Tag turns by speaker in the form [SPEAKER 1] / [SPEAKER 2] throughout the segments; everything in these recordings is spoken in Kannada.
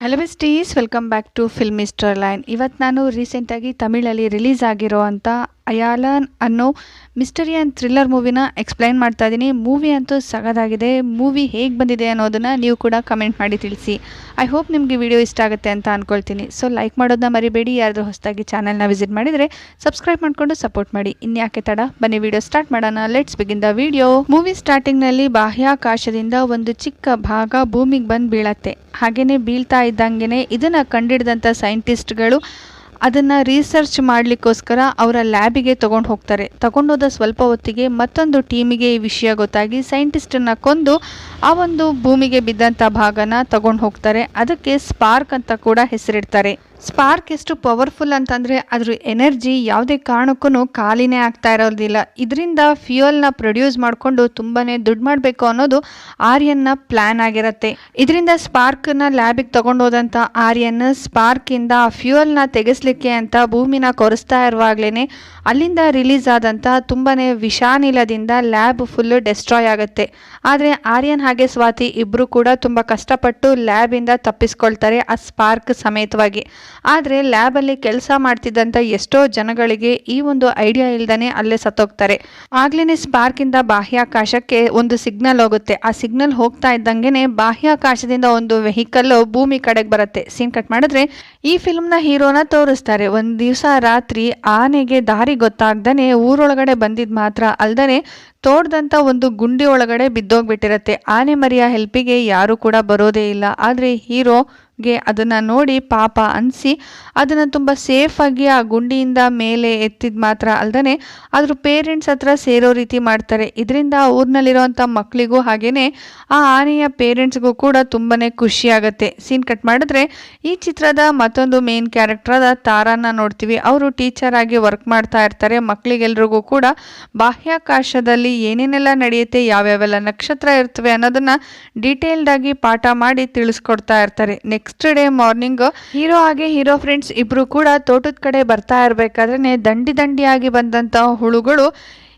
[SPEAKER 1] Hello besties welcome back to film star line ಇವತ್ತು ನಾನು ರೀಸೆಂಟಾಗಿ ತಮಿಳಲ್ಲಿ ರಿಲೀಸ್ ಆಗಿರೋ ಅಂಥ ಅಯಾಲನ್ ಅನ್ನೋ ಮಿಸ್ಟರಿ ಆ್ಯಂಡ್ ಥ್ರಿಲ್ಲರ್ ಮೂವಿನ ಎಕ್ಸ್ಪ್ಲೈನ್ ಮಾಡ್ತಾ ಇದ್ದೀನಿ ಮೂವಿ ಅಂತೂ ಸಗದಾಗಿದೆ ಮೂವಿ ಹೇಗೆ ಬಂದಿದೆ ಅನ್ನೋದನ್ನು ನೀವು ಕೂಡ ಕಮೆಂಟ್ ಮಾಡಿ ತಿಳಿಸಿ. ಐ ಹೋಪ್ ನಿಮಗೆ ವಿಡಿಯೋ ಇಷ್ಟ ಆಗುತ್ತೆ ಅಂತ ಅಂದ್ಕೊಳ್ತೀನಿ ಸೊ ಲೈಕ್ ಮಾಡೋದನ್ನ ಮರಿಬೇಡಿ. ಯಾರಾದರೂ ಹೊಸದಾಗಿ ಚಾನಲ್ನ ವಿಸಿಟ್ ಮಾಡಿದರೆ ಸಬ್ಸ್ಕ್ರೈಬ್ ಮಾಡಿಕೊಂಡು ಸಪೋರ್ಟ್ ಮಾಡಿ. ಇನ್ಯಾಕೆ ತಡ? ಬನ್ನಿ ವಿಡಿಯೋ ಸ್ಟಾರ್ಟ್ ಮಾಡೋಣ. Let's begin the video movie ಸ್ಟಾರ್ಟಿಂಗ್ನಲ್ಲಿ ಬಾಹ್ಯಾಕಾಶದಿಂದ ಒಂದು ಚಿಕ್ಕ ಭಾಗ ಭೂಮಿಗೆ ಬಂದು ಬೀಳತ್ತೆ. ಹಾಗೆಯೇ ಬೀಳ್ತಾ ಇದ್ದಂಗೆ ಇದನ್ನು ಕಂಡಿಡಿದಂಥ ಸೈಂಟಿಸ್ಟ್ಗಳು ಅದನ್ನು ರಿಸರ್ಚ್ ಮಾಡಲಿಕ್ಕೋಸ್ಕರ ಅವರ ಲ್ಯಾಬಿಗೆ ತಗೊಂಡು ಹೋಗ್ತಾರೆ. ತಗೊಂಡೋದ ಸ್ವಲ್ಪ ಹೊತ್ತಿಗೆ ಮತ್ತೊಂದು ಟೀಮಿಗೆ ಈ ವಿಷಯ ಗೊತ್ತಾಗಿ ಸೈಂಟಿಸ್ಟನ್ನು ಕೊಂದು ಆ ಒಂದು ಭೂಮಿಗೆ ಬಿದ್ದಂಥ ಭಾಗನ ತಗೊಂಡು ಹೋಗ್ತಾರೆ. ಅದಕ್ಕೆ ಸ್ಪಾರ್ಕ್ ಅಂತ ಕೂಡ ಹೆಸರಿಡ್ತಾರೆ. ಸ್ಪಾರ್ಕ್ ಎಷ್ಟು ಪವರ್ಫುಲ್ ಅಂತಂದರೆ ಅದ್ರ ಎನರ್ಜಿ ಯಾವುದೇ ಕಾರಣಕ್ಕೂ ಖಾಲಿನೇ ಆಗ್ತಾ ಇರೋದಿಲ್ಲ. ಇದರಿಂದ ಫ್ಯೂಯಲ್ನ ಪ್ರೊಡ್ಯೂಸ್ ಮಾಡಿಕೊಂಡು ತುಂಬಾ ದುಡ್ಡು ಮಾಡಬೇಕು ಅನ್ನೋದು ಆರ್ಯನ್ನ ಪ್ಲ್ಯಾನ್ ಆಗಿರುತ್ತೆ. ಇದರಿಂದ ಸ್ಪಾರ್ಕ್ನ ಲ್ಯಾಬಿಗೆ ತಗೊಂಡೋದಂಥ ಆರ್ಯನ್ ಸ್ಪಾರ್ಕಿಂದ ಆ ಫ್ಯೂಯಲ್ನ ತೆಗೆಸಲಿಕ್ಕೆ ಅಂತ ಭೂಮಿನ ಕೊರೆಸ್ತಾ ಇರುವಾಗಲೇ ಅಲ್ಲಿಂದ ರಿಲೀಸ್ ಆದಂಥ ತುಂಬಾ ವಿಷಾನಿಲದಿಂದ ಲ್ಯಾಬ್ ಫುಲ್ಲು ಡೆಸ್ಟ್ರಾಯ್ ಆಗುತ್ತೆ. ಆದರೆ ಆರ್ಯನ್ ಹಾಗೆ ಸ್ವಾತಿ ಇಬ್ಬರು ಕೂಡ ತುಂಬ ಕಷ್ಟಪಟ್ಟು ಲ್ಯಾಬಿಂದ ತಪ್ಪಿಸ್ಕೊಳ್ತಾರೆ ಆ ಸ್ಪಾರ್ಕ್ ಸಮೇತವಾಗಿ. ಆದರೆ ಲ್ಯಾಬಲ್ಲಿ ಕೆಲಸ ಮಾಡ್ತಿದ್ದಂಥ ಎಷ್ಟೋ ಜನಗಳಿಗೆ ಈ ಒಂದು ಐಡಿಯಾ ಇಲ್ದೇ ಅಲ್ಲೇ ಸತ್ತೋಗ್ತಾರೆ. ಆಗ್ಲೇ ಸ್ಪಾರ್ಕಿಂದ ಬಾಹ್ಯಾಕಾಶಕ್ಕೆ ಒಂದು ಸಿಗ್ನಲ್ ಹೋಗುತ್ತೆ. ಆ ಸಿಗ್ನಲ್ ಹೋಗ್ತಾ ಇದ್ದಂಗೆ ಬಾಹ್ಯಾಕಾಶದಿಂದ ಒಂದು ವೆಹಿಕಲ್ ಭೂಮಿ ಕಡೆಗೆ ಬರುತ್ತೆ. ಸೀನ್ ಕಟ್ ಮಾಡಿದ್ರೆ ಈ ಫಿಲ್ಮ್ನ ಹೀರೋನ ತೋರಿಸ್ತಾರೆ. ಒಂದು ದಿವಸ ರಾತ್ರಿ ಆನೆಗೆ ದಾರಿ ಗೊತ್ತಾಗ್ದೇ ಊರೊಳಗಡೆ ಬಂದಿದ್ದು ಮಾತ್ರ ಅಲ್ದೇ ತೋಡ್ದಂಥ ಒಂದು ಗುಂಡಿ ಒಳಗಡೆ ಬಿದ್ದೋಗ್ಬಿಟ್ಟಿರತ್ತೆ. ಆನೆ ಮರಿಯ ಹೆಲ್ಪಿಗೆ ಯಾರೂ ಕೂಡ ಬರೋದೇ ಇಲ್ಲ. ಆದರೆ ಹೀರೋಗೆ ಅದನ್ನು ನೋಡಿ ಪಾಪ ಅನಿಸಿ ಅದನ್ನು ತುಂಬ ಸೇಫಾಗಿ ಆ ಗುಂಡಿಯಿಂದ ಮೇಲೆ ಎತ್ತಿದ ಮಾತ್ರ ಅಲ್ಲದೆ ಅದ್ರ ಪೇರೆಂಟ್ಸ್ ಹತ್ರ ಸೇರೋ ರೀತಿ ಮಾಡ್ತಾರೆ. ಇದರಿಂದ ಊರಿನಲ್ಲಿರೋವಂಥ ಮಕ್ಕಳಿಗೂ ಹಾಗೆಯೇ ಆ ಆನೆಯ ಪೇರೆಂಟ್ಸ್ಗೂ ಕೂಡ ತುಂಬಾ ಖುಷಿ ಆಗುತ್ತೆ. ಸೀನ್ ಕಟ್ ಮಾಡಿದ್ರೆ ಈ ಚಿತ್ರದ ಮತ್ತೊಂದು ಮೇನ್ ಆದ ತಾರಾನ ನೋಡ್ತೀವಿ. ಅವರು ಟೀಚರ್ ಆಗಿ ವರ್ಕ್ ಮಾಡ್ತಾ ಇರ್ತಾರೆ. ಮಕ್ಕಳಿಗೆಲ್ರಿಗೂ ಕೂಡ ಬಾಹ್ಯಾಕಾಶದಲ್ಲಿ ಏನೇನೆಲ್ಲ ನಡೆಯುತ್ತೆ, ಯಾವ್ಯಾವೆಲ್ಲ ನಕ್ಷತ್ರ ಇರ್ತವೆ ಅನ್ನೋದನ್ನ ಡೀಟೇಲ್ಡ್ ಆಗಿ ಪಾಠ ಮಾಡಿ ತಿಳಿಸ್ಕೊಡ್ತಾ ಇರ್ತಾರೆ. ನೆಕ್ಸ್ಟ್ ಡೇ ಮಾರ್ನಿಂಗ್ ಹೀರೋ ಹಾಗೆ ಹೀರೋ ಫ್ರೆಂಡ್ಸ್ ಇಬ್ರು ಕೂಡ ತೋಟದ ಕಡೆ ಬರ್ತಾ ಇರ್ಬೇಕಾದ್ರೆ ದಂಡಿ ದಂಡಿಯಾಗಿ ಬಂದಂಥ ಹುಳುಗಳು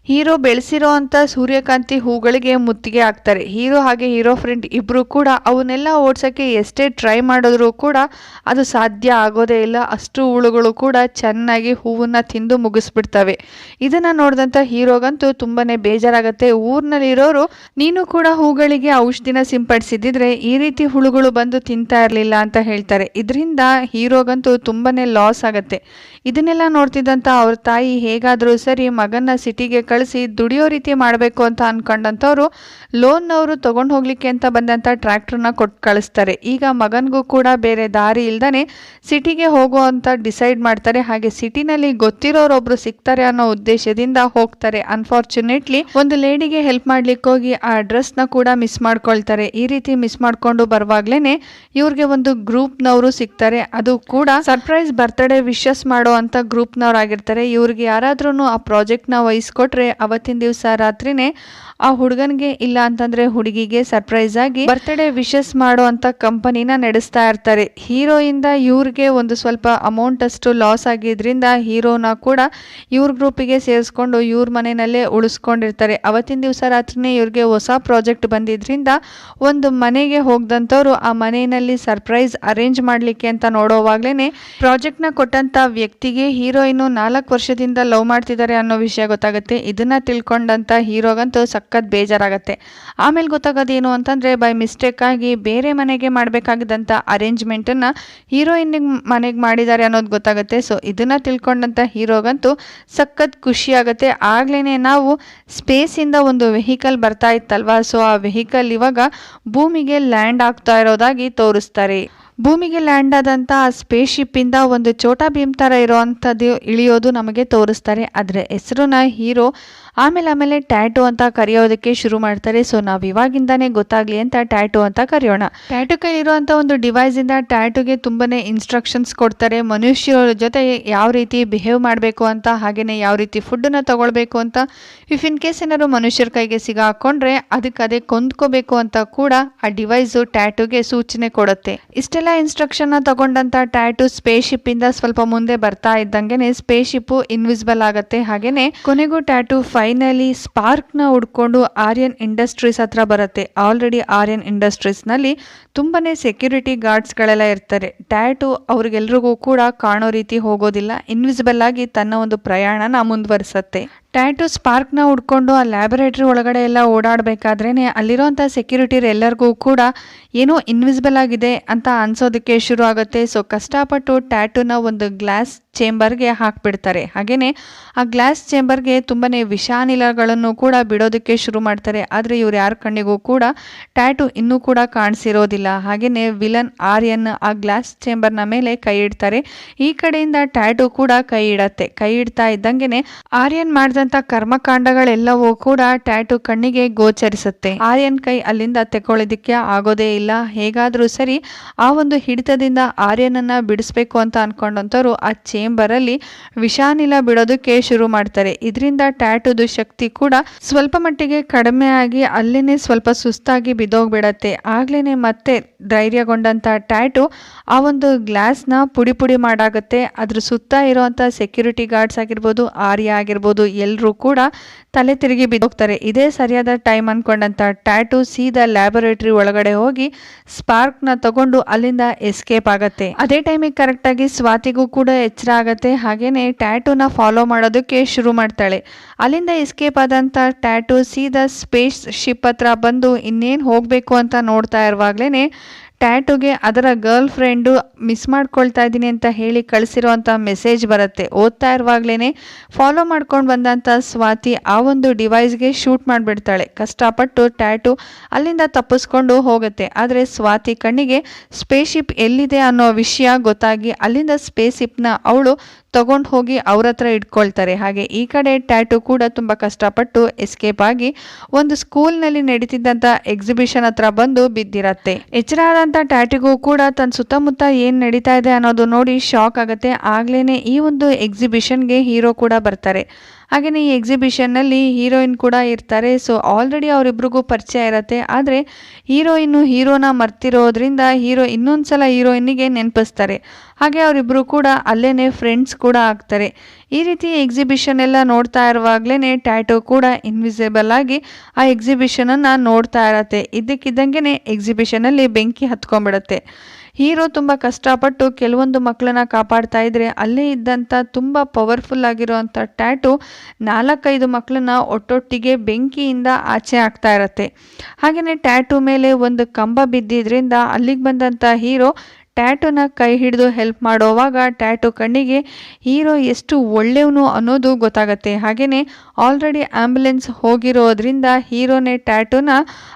[SPEAKER 1] ಹೀರೋ ಬೆಳೆಸಿರೋ ಅಂಥ ಸೂರ್ಯಕಾಂತಿ ಹೂಗಳಿಗೆ ಮುತ್ತಿಗೆ ಹಾಕ್ತಾರೆ. ಹೀರೋ ಹಾಗೆ ಹೀರೋ ಫ್ರೆಂಡ್ ಇಬ್ಬರು ಕೂಡ ಅವನ್ನೆಲ್ಲ ಓಡ್ಸೋಕ್ಕೆ ಎಷ್ಟೇ ಟ್ರೈ ಮಾಡಿದ್ರೂ ಕೂಡ ಅದು ಸಾಧ್ಯ ಆಗೋದೇ ಇಲ್ಲ. ಅಷ್ಟು ಹುಳುಗಳು ಕೂಡ ಚೆನ್ನಾಗಿ ಹೂವನ್ನ ತಿಂದು ಮುಗಿಸ್ಬಿಡ್ತವೆ. ಇದನ್ನು ನೋಡಿದಂಥ ಹೀರೋಗಂತೂ ತುಂಬಾ ಬೇಜಾರಾಗುತ್ತೆ. ಊರಿನಲ್ಲಿರೋರು, ನೀನು ಕೂಡ ಹೂಗಳಿಗೆ ಔಷಧಿನ ಸಿಂಪಡಿಸಿದ್ರೆ ಈ ರೀತಿ ಹುಳುಗಳು ಬಂದು ತಿಂತಾ ಇರಲಿಲ್ಲ ಅಂತ ಹೇಳ್ತಾರೆ. ಇದರಿಂದ ಹೀರೋಗಂತೂ ತುಂಬಾ ಲಾಸ್ ಆಗುತ್ತೆ. ಇದನ್ನೆಲ್ಲ ನೋಡ್ತಿದ್ದಂಥ ಅವ್ರ ತಾಯಿ ಹೇಗಾದರೂ ಸರಿ ಮಗನ ಸಿಟಿಗೆ ಕಳಿಸಿ ದುಡಿಯೋ ರೀತಿ ಮಾಡಬೇಕು ಅಂತ ಅಂದ್ಕೊಂಡಂಥವ್ರು ಲೋನ್ನವರು ತೊಗೊಂಡು ಹೋಗ್ಲಿಕ್ಕೆ ಅಂತ ಬಂದಂಥ ಟ್ರ್ಯಾಕ್ಟರ್ನ ಕೊಟ್ಟು ಕಳಿಸ್ತಾರೆ. ಈಗ ಮಗನಿಗೂ ಕೂಡ ಬೇರೆ ದಾರಿ ಇಲ್ದೇ ಸಿಟಿಗೆ ಹೋಗೋ ಅಂತ ಡಿಸೈಡ್ ಮಾಡ್ತಾರೆ. ಹಾಗೆ ಸಿಟಿನಲ್ಲಿ ಗೊತ್ತಿರೋರೊಬ್ರು ಸಿಗ್ತಾರೆ ಅನ್ನೋ ಉದ್ದೇಶದಿಂದ ಹೋಗ್ತಾರೆ. ಅನ್ಫಾರ್ಚುನೇಟ್ಲಿ ಒಂದು ಲೇಡಿಗೆ ಹೆಲ್ಪ್ ಮಾಡ್ಲಿಕ್ಕೆ ಹೋಗಿ ಆ ಡ್ರೆಸ್ನ ಕೂಡ ಮಿಸ್ ಮಾಡ್ಕೊಳ್ತಾರೆ. ಈ ರೀತಿ ಮಿಸ್ ಮಾಡ್ಕೊಂಡು ಬರುವಾಗ್ಲೇನೆ ಇವ್ರಿಗೆ ಒಂದು ಗ್ರೂಪ್ನವರು ಸಿಗ್ತಾರೆ. ಅದು ಕೂಡ ಸರ್ಪ್ರೈಸ್ ಬರ್ತ್ಡೇ ವಿಶಸ್ ಮಾಡೋ ಅಂತ ಗ್ರೂಪ್ನವ್ರಾಗಿರ್ತಾರೆ. ಇವ್ರಿಗೆ ಯಾರಾದ್ರೂ ಆ ಪ್ರಾಜೆಕ್ಟ್ನ ವಹಿಸ್ಕೊಟ್ರೆ ಅವತ್ತಿನ ದಿವಸ ರಾತ್ರಿನೇ ಆ ಹುಡುಗನಿಗೆ ಇಲ್ಲ ಅಂತಂದ್ರೆ ಹುಡುಗಿಗೆ ಸರ್ಪ್ರೈಸ್ ಆಗಿ ಬರ್ತ್ಡೇ ವಿಶಸ್ ಮಾಡೋ ಅಂತ ಕಂಪನಿನ ನಡೆಸ್ತಾ ಇರ್ತಾರೆ. ಹೀರೋಯಿಂದ ಇವ್ರಿಗೆ ಒಂದು ಸ್ವಲ್ಪ ಅಮೌಂಟ್ ಅಷ್ಟು ಲಾಸ್ ಆಗಿದ್ರಿಂದ ಹೀರೋನ ಕೂಡ ಇವ್ರ ಗ್ರೂಪಿಗೆ ಸೇರಿಸ್ಕೊಂಡು ಇವ್ರ ಮನೆಯಲ್ಲೇ ಉಳಿಸ್ಕೊಂಡಿರ್ತಾರೆ. ಅವತ್ತಿನ ದಿವಸ ರಾತ್ರಿನೇ ಇವ್ರಿಗೆ ಹೊಸ ಪ್ರಾಜೆಕ್ಟ್ ಬಂದಿದ್ರಿಂದ ಒಂದು ಮನೆಗೆ ಹೋಗ್ದಂಥವ್ರು ಆ ಮನೆಯಲ್ಲಿ ಸರ್ಪ್ರೈಸ್ ಅರೇಂಜ್ ಮಾಡಲಿಕ್ಕೆ ಅಂತ ನೋಡೋವಾಗ್ಲೇ ಪ್ರಾಜೆಕ್ಟ್ನ ಕೊಟ್ಟಂತ ವ್ಯಕ್ತಿಗೆ ಹೀರೋಯಿನ್ ನಾಲ್ಕು ವರ್ಷದಿಂದ ಲವ್ ಮಾಡ್ತಿದ್ದಾರೆ ಅನ್ನೋ ವಿಷಯ ಗೊತ್ತಾಗುತ್ತೆ. ಇದನ್ನ ತಿಳ್ಕೊಂಡಂತ ಹೀರೋಗಂತೂ ಸಖತ್ ಬೇಜಾರಾಗತ್ತೆ. ಆಮೇಲೆ ಗೊತ್ತಾಗೋದೇನು ಅಂತಂದರೆ ಬೈ ಮಿಸ್ಟೇಕಾಗಿ ಬೇರೆ ಮನೆಗೆ ಮಾಡಬೇಕಾಗಿದ್ದಂಥ ಅರೇಂಜ್ಮೆಂಟನ್ನು ಹೀರೋಯಿನ್ಗೆ ಮನೆಗೆ ಮಾಡಿದ್ದಾರೆ ಅನ್ನೋದು ಗೊತ್ತಾಗುತ್ತೆ. ಸೊ ಇದನ್ನು ತಿಳ್ಕೊಂಡಂಥ ಹೀರೋಗಂತೂ ಸಖತ್ ಖುಷಿಯಾಗುತ್ತೆ. ಆಗ್ಲೇ ನಾವು ಸ್ಪೇಸಿಂದ ಒಂದು ವೆಹಿಕಲ್ ಬರ್ತಾ ಇತ್ತಲ್ವಾ? ಸೊ ಆ ವೆಹಿಕಲ್ ಇವಾಗ ಭೂಮಿಗೆ ಲ್ಯಾಂಡ್ ಆಗ್ತಾ ಇರೋದಾಗಿ ತೋರಿಸ್ತಾರೆ. ಭೂಮಿಗೆ ಲ್ಯಾಂಡ್ ಆದಂಥ ಆ ಸ್ಪೇಸ್ ಶಿಪ್ಪಿಂದ ಒಂದು ಚೋಟಾ ಭೀಮ್ ಥರ ಇರೋವಂಥದ್ದು ಇಳಿಯೋದು ನಮಗೆ ತೋರಿಸ್ತಾರೆ. ಅದರ ಹೆಸರನ್ನ ಹೀರೋ ಆಮೇಲೆ ಆಮೇಲೆ ಟ್ಯಾಟು ಅಂತ ಕರೆಯೋದಕ್ಕೆ ಶುರು ಮಾಡ್ತಾರೆ. ಸೊ ನಾವು ಇವಾಗಿಂದಾನೇ ಗೊತ್ತಾಗ್ಲಿ ಅಂತ ಟ್ಯಾಟು ಅಂತ ಕರೆಯೋಣ. ಟ್ಯಾಟು ಕೈಲಿರುವಂಥ ಒಂದು ಡಿವೈಸಿಂದ ಟ್ಯಾಟುಗೆ ತುಂಬಾನೇ ಇನ್ಸ್ಟ್ರಕ್ಷನ್ಸ್ ಕೊಡ್ತಾರೆ. ಮನುಷ್ಯರ ಜೊತೆ ಯಾವ ರೀತಿ ಬಿಹೇವ್ ಮಾಡಬೇಕು ಅಂತ ಹಾಗೆಯೇ ಯಾವ ರೀತಿ ಫುಡ್ಡನ್ನು ತಗೊಳ್ಬೇಕು ಅಂತ. ಇಫ್ ಇನ್ ಕೇಸ್ ಏನಾದ್ರು ಮನುಷ್ಯರ ಕೈಗೆ ಸಿಗಾಕೊಂಡ್ರೆ, ಅದಕ್ಕೆ ಅದೇ ಕೊಂದ್ಕೋಬೇಕು ಅಂತ ಕೂಡ ಆ ಡಿವೈಸು ಟ್ಯಾಟುಗೆ ಸೂಚನೆ ಕೊಡುತ್ತೆ. ಇಷ್ಟೆಲ್ಲ ಇನ್ಸ್ಟ್ರಕ್ಷನ್ನ ತಗೊಂಡಂತ ಟ್ಯಾಟು ಸ್ಪೇಸ್ ಶಿಪ್ ಇಂದ ಸ್ವಲ್ಪ ಮುಂದೆ ಬರ್ತಾ ಇದ್ದಂಗೆನೆ ಸ್ಪೇಸ್ ಶಿಪ್ ಇನ್ವಿಸಿಬಲ್ ಆಗುತ್ತೆ. ಹಾಗೇನೆ ಕೊನೆಗೂ ಟ್ಯಾಟು ಫೈನಲಿ ಸ್ಪಾರ್ಕ್ನ ಹುಡ್ಕೊಂಡು ಆರ್ಯನ್ ಇಂಡಸ್ಟ್ರೀಸ್ ಹತ್ರ ಬರುತ್ತೆ. ಆಲ್ರೆಡಿ ಆರ್ಯನ್ ಇಂಡಸ್ಟ್ರೀಸ್ನಲ್ಲಿ ತುಂಬಾನೇ ಸೆಕ್ಯೂರಿಟಿ ಗಾರ್ಡ್ಸ್ಗಳೆಲ್ಲ ಇರ್ತಾರೆ. ಟ್ಯಾಟು ಅವ್ರಿಗೆಲ್ರಿಗೂ ಕೂಡ ಕಾಣೋ ರೀತಿ ಹೋಗೋದಿಲ್ಲ. ಇನ್ವಿಸಿಬಲ್ ಆಗಿ ತನ್ನ ಒಂದು ಪ್ರಯಾಣನ ಮುಂದುವರಿಸತ್ತೆ. ಟ್ಯಾಟು ಸ್ಪಾರ್ಕ್ನ ಹುಡ್ಕೊಂಡು ಆ ಲ್ಯಾಬೊರೇಟ್ರಿ ಒಳಗಡೆ ಎಲ್ಲ ಓಡಾಡಬೇಕಾದ್ರೇ ಅಲ್ಲಿರೋಂಥ ಸೆಕ್ಯೂರಿಟಿರ್ ಎಲ್ಲರಿಗೂ ಕೂಡ ಏನೋ ಇನ್ವಿಸಿಬಲ್ ಆಗಿದೆ ಅಂತ ಅನ್ಸೋದಕ್ಕೆ ಶುರು ಆಗುತ್ತೆ. ಸೊ ಕಷ್ಟಪಟ್ಟು ಟ್ಯಾಟೂನ ಒಂದು ಗ್ಲಾಸ್ ಚೇಂಬರ್ಗೆ ಹಾಕಿಬಿಡ್ತಾರೆ. ಹಾಗೆಯೇ ಆ ಗ್ಲಾಸ್ ಚೇಂಬರ್ಗೆ ತುಂಬಾ ವಿಷಾನಿಲಗಳನ್ನು ಕೂಡ ಬಿಡೋದಕ್ಕೆ ಶುರು ಮಾಡ್ತಾರೆ. ಆದರೆ ಇವ್ರು ಯಾರ ಕಣ್ಣಿಗೂ ಕೂಡ ಟ್ಯಾಟು ಇನ್ನೂ ಕೂಡ ಕಾಣಿಸಿರೋದಿಲ್ಲ. ಹಾಗೆಯೇ ವಿಲನ್ ಆರ್ಯನ್ ಆ ಗ್ಲಾಸ್ ಚೇಂಬರ್ನ ಮೇಲೆ ಕೈ ಇಡ್ತಾರೆ. ಈ ಕಡೆಯಿಂದ ಟ್ಯಾಟು ಕೂಡ ಕೈ ಇಡತ್ತೆ. ಕೈ ಇಡ್ತಾ ಇದ್ದಂಗೆ ಆರ್ಯನ್ ಮಾಡಿದಂಥ ಕರ್ಮಕಾಂಡಗಳೆಲ್ಲವೂ ಕೂಡ ಟ್ಯಾಟು ಕಣ್ಣಿಗೆ ಗೋಚರಿಸುತ್ತೆ. ಆರ್ಯನ್ ಕೈ ಅಲ್ಲಿಂದ ತೆಕ್ಕೊಳ್ಳೋದಕ್ಕೆ ಆಗೋದೇ ಇಲ್ಲ. ಹೇಗಾದರೂ ಸರಿ ಆ ಒಂದು ಹಿಡಿತದಿಂದ ಆರ್ಯನನ್ನ ಬಿಡಿಸ್ಬೇಕು ಅಂತ ಅನ್ಕೊಂಡಂತವ್ರು ಆ ಚೇಂಬರ್ ಅಲ್ಲಿ ವಿಷಾನಿಲ ಬಿಡೋದಕ್ಕೆ ಶುರು ಮಾಡ್ತಾರೆ. ಇದರಿಂದ ಟ್ಯಾಟುದು ಶಕ್ತಿ ಕೂಡ ಸ್ವಲ್ಪ ಮಟ್ಟಿಗೆ ಕಡಿಮೆ ಆಗಿ ಅಲ್ಲೇನೆ ಸ್ವಲ್ಪ ಸುಸ್ತಾಗಿ ಬಿದ್ದೋಗ್ಬಿಡತ್ತೆ. ಆಗ್ಲೇನೆ ಮತ್ತೆ ಧೈರ್ಯಗೊಂಡಂತ ಟ್ಯಾಟು ಆ ಒಂದು ಗ್ಲಾಸ್ನ ಪುಡಿ ಪುಡಿ ಮಾಡಾಗುತ್ತೆ. ಅದ್ರ ಸುತ್ತ ಇರುವಂತ ಸೆಕ್ಯೂರಿಟಿ ಗಾರ್ಡ್ಸ್ ಆಗಿರ್ಬೋದು, ಆರ್ಯ ಆಗಿರ್ಬೋದು ಎಲ್ಲರೂ ಕೂಡ ತಲೆ ತಿರುಗಿ ಬಿದ್ದೋಗ್ತಾರೆ. ಇದೇ ಸರಿಯಾದ ಟೈಮ್ ಅಂದ್ಕೊಂಡಂಥ ಟ್ಯಾಟು ಸೀದಾ ಲ್ಯಾಬೊರೇಟರಿ ಒಳಗಡೆ ಹೋಗಿ ಸ್ಪಾರ್ಕ್ನ ತಗೊಂಡು ಅಲ್ಲಿಂದ ಎಸ್ಕೇಪ್ ಆಗುತ್ತೆ. ಅದೇ ಟೈಮಿಗೆ ಕರೆಕ್ಟಾಗಿ ಸ್ವಾತಿಗೂ ಕೂಡ ಎಚ್ಚರ ಆಗತ್ತೆ. ಹಾಗೆಯೇ ಟ್ಯಾಟೂನ ಫಾಲೋ ಮಾಡೋದಕ್ಕೆ ಶುರು ಮಾಡ್ತಾಳೆ. ಅಲ್ಲಿಂದ ಎಸ್ಕೇಪ್ ಆದಂಥ ಟ್ಯಾಟು ಸೀದಾ ಸ್ಪೇಸ್ ಶಿಪ್ ಹತ್ರ ಬಂದು ಇನ್ನೇನು ಹೋಗಬೇಕು ಅಂತ ನೋಡ್ತಾ ಇರುವಾಗ್ಲೇ ಟ್ಯಾಟುಗೆ ಅದರ ಗರ್ಲ್ ಫ್ರೆಂಡು ಮಿಸ್ ಮಾಡ್ಕೊಳ್ತಾ ಇದ್ದೀನಿ ಅಂತ ಹೇಳಿ ಕಳಿಸಿರುವಂಥ ಮೆಸೇಜ್ ಬರುತ್ತೆ. ಓದ್ತಾ ಇರುವಾಗಲೇ ಫಾಲೋ ಮಾಡ್ಕೊಂಡು ಬಂದಂಥ ಸ್ವಾತಿ ಆ ಒಂದು ಡಿವೈಸ್ಗೆ ಶೂಟ್ ಮಾಡಿಬಿಡ್ತಾಳೆ. ಕಷ್ಟಪಟ್ಟು ಟ್ಯಾಟು ಅಲ್ಲಿಂದ ತಪ್ಪಿಸ್ಕೊಂಡು ಹೋಗುತ್ತೆ. ಆದರೆ ಸ್ವಾತಿ ಕಣ್ಣಿಗೆ ಸ್ಪೇಸ್ ಶಿಪ್ ಎಲ್ಲಿದೆ ಅನ್ನೋ ವಿಷಯ ಗೊತ್ತಾಗಿ ಅಲ್ಲಿಂದ ಸ್ಪೇಸ್ ಶಿಪ್ನ ಅವಳು ತಗೊಂಡು ಹೋಗಿ ಅವ್ರ ಹತ್ರ ಇಟ್ಕೊಳ್ತಾರೆ. ಹಾಗೆ ಈ ಕಡೆ ಟ್ಯಾಟು ಕೂಡ ತುಂಬ ಕಷ್ಟಪಟ್ಟು ಎಸ್ಕೇಪ್ ಆಗಿ ಒಂದು ಸ್ಕೂಲ್ನಲ್ಲಿ ನಡೀತಿದ್ದಂಥ ಎಕ್ಸಿಬಿಷನ್ ಹತ್ರ ಬಂದು ಬಿದ್ದಿರತ್ತೆ. ಎಚ್ಚರ ಆದಂಥ ಟ್ಯಾಟಿಗೂ ಕೂಡ ತನ್ನ ಸುತ್ತಮುತ್ತ ಏನು ನಡೀತಾ ಇದೆ ಅನ್ನೋದು ನೋಡಿ ಶಾಕ್ ಆಗುತ್ತೆ. ಆಗ್ಲೇ ಈ ಒಂದು ಎಕ್ಸಿಬಿಷನ್ಗೆ ಹೀರೋ ಕೂಡ ಬರ್ತಾರೆ. ಹಾಗೆಯೇ ಈ ಎಕ್ಸಿಬಿಷನ್ನಲ್ಲಿ ಹೀರೋಯಿನ್ ಕೂಡ ಇರ್ತಾರೆ. ಸೊ ಆಲ್ರೆಡಿ ಅವರಿಬ್ರಿಗೂ ಪರಿಚಯ ಇರುತ್ತೆ. ಆದರೆ ಹೀರೋಯಿನ್ನು ಹೀರೋನ ಮರ್ತಿರೋದ್ರಿಂದ ಹೀರೋ ಇನ್ನೊಂದು ಸಲ ಹೀರೋಯಿನ್ನಿಗೆ ನೆನಪಿಸ್ತಾರೆ. ಹಾಗೆ ಅವರಿಬ್ಬರು ಕೂಡ ಅಲ್ಲೇ ಫ್ರೆಂಡ್ಸ್ ಕೂಡ ಆಗ್ತಾರೆ. ಈ ರೀತಿ ಎಕ್ಸಿಬಿಷನ್ ಎಲ್ಲ ನೋಡ್ತಾ ಇರುವಾಗಲೇ ಟ್ಯಾಟೋ ಕೂಡ ಇನ್ವಿಸಿಬಲ್ ಆಗಿ ಆ ಎಕ್ಸಿಬಿಷನನ್ನು ನೋಡ್ತಾ ಇರತ್ತೆ. ಇದ್ದಕ್ಕಿದ್ದಂಗೆ ಎಕ್ಸಿಬಿಷನಲ್ಲಿ ಬೆಂಕಿ ಹತ್ಕೊಂಡ್ಬಿಡತ್ತೆ. ಹೀರೋ ತುಂಬ ಕಷ್ಟಪಟ್ಟು ಕೆಲವೊಂದು ಮಕ್ಕಳನ್ನ ಕಾಪಾಡ್ತಾ ಇದ್ರೆ ಅಲ್ಲೇ ಇದ್ದಂಥ ತುಂಬ ಪವರ್ಫುಲ್ ಆಗಿರುವಂಥ ಟ್ಯಾಟು ನಾಲ್ಕೈದು ಮಕ್ಕಳನ್ನ ಒಟ್ಟೊಟ್ಟಿಗೆ ಬೆಂಕಿಯಿಂದ ಆಚೆ ಆಗ್ತಾ ಇರತ್ತೆ. ಹಾಗೆಯೇ ಟ್ಯಾಟು ಮೇಲೆ ಒಂದು ಕಂಬ ಬಿದ್ದಿದ್ರಿಂದ ಅಲ್ಲಿಗೆ ಬಂದಂಥ ಹೀರೋ ಟ್ಯಾಟುನ ಕೈ ಹಿಡಿದು ಹೆಲ್ಪ್ ಮಾಡೋವಾಗ ಟ್ಯಾಟು ಕಣ್ಣಿಗೆ, ಹೀರೋ ಎಷ್ಟು ಒಳ್ಳೆಯವನು ಅನ್ನೋದು ಗೊತ್ತಾಗತ್ತೆ. ಹಾಗೆಯೇ ಆಲ್ರೆಡಿ ಆ್ಯಂಬುಲೆನ್ಸ್ ಹೋಗಿರೋದ್ರಿಂದ ಹೀರೋನೇ ಟ್ಯಾಟುನ